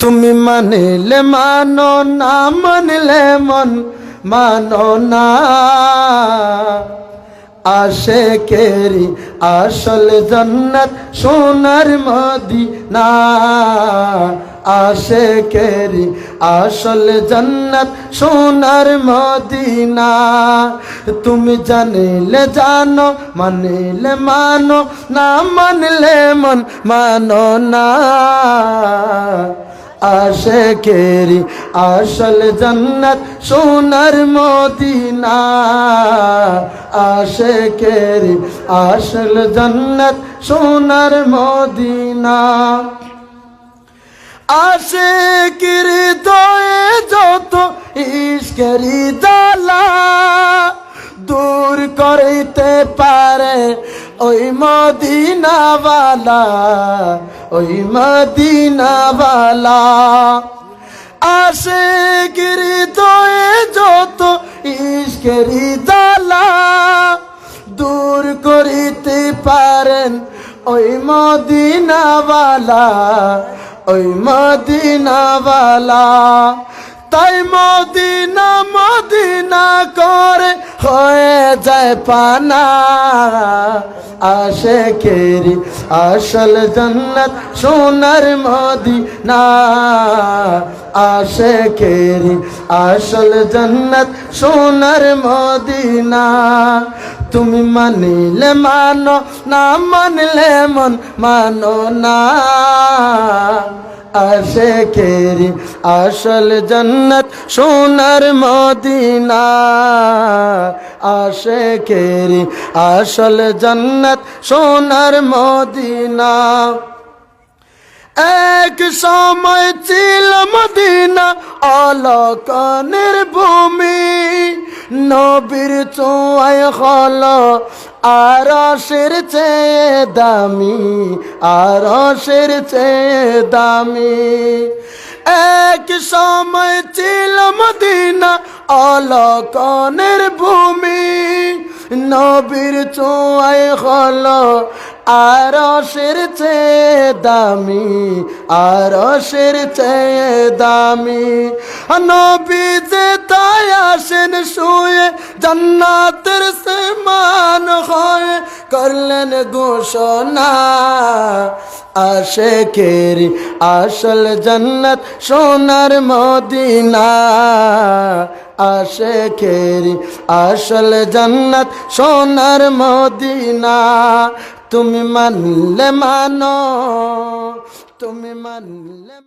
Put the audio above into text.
তুমি মানিলে মানো না, মানলে মন মানো না। আশে কেরি আসল জন্নত, সোনার মদিনা। আশে কেরি আসল জন্নত, সোনার মদিনা। তুমি জানিলে জানো, মানিলে মানো না, মানলে মন মানো না। আশে কেরি আসল জন্নত সোনার মদিনা। আশে কেরি আসল জন্নত সোনার মদিনা। আশে কিরি দয়ে যত ইস্কেরি জালা দূর করিতে পারে ওই মদিনাওয়ালা। ওই মদিনাওয়ালা। আসে গিরি দয়ে যত ইস্কেরি দালা দূর করিতে পারেন ওই মদিনাওয়ালা ওই মদিনাওয়ালা। তাই মদিনা মদিনা করে হয়ে যায় পানা। আশে কেরি আসল জন্নত সোনার মদিনা। আশে কেরি আসল জন্নত সোনার মদিনা। তুমি মানিলে মানো না, মানলে মন মানো না। আশে কেরি আসল জন্নত সোনার মদিনা। আশে কেরি আসল জন্নত সোনার মদিনা। এক সময় ছিল মদিনা অলকনের ভূমি নবীর চোয়াই হল আরশের চেয়ে দামি, আরশের চেয়ে দামি। এক সময় ছিল মদিনা অলকনের ভূমি, নবীর চোয়াই হল আরশের চেয়ে দামি, আরশের চেয়ে দামি। নবী যে তাই আসেন শুয়ে, জান্নাতের সমান হয়ে করলেন ঘোষণা। আশে কেরি আসল জন্নত সোনার মদিনা। আশে কেরি আসল জন্নত সোনার মদিনা। তুমি মানলে মানো তুমি মানলে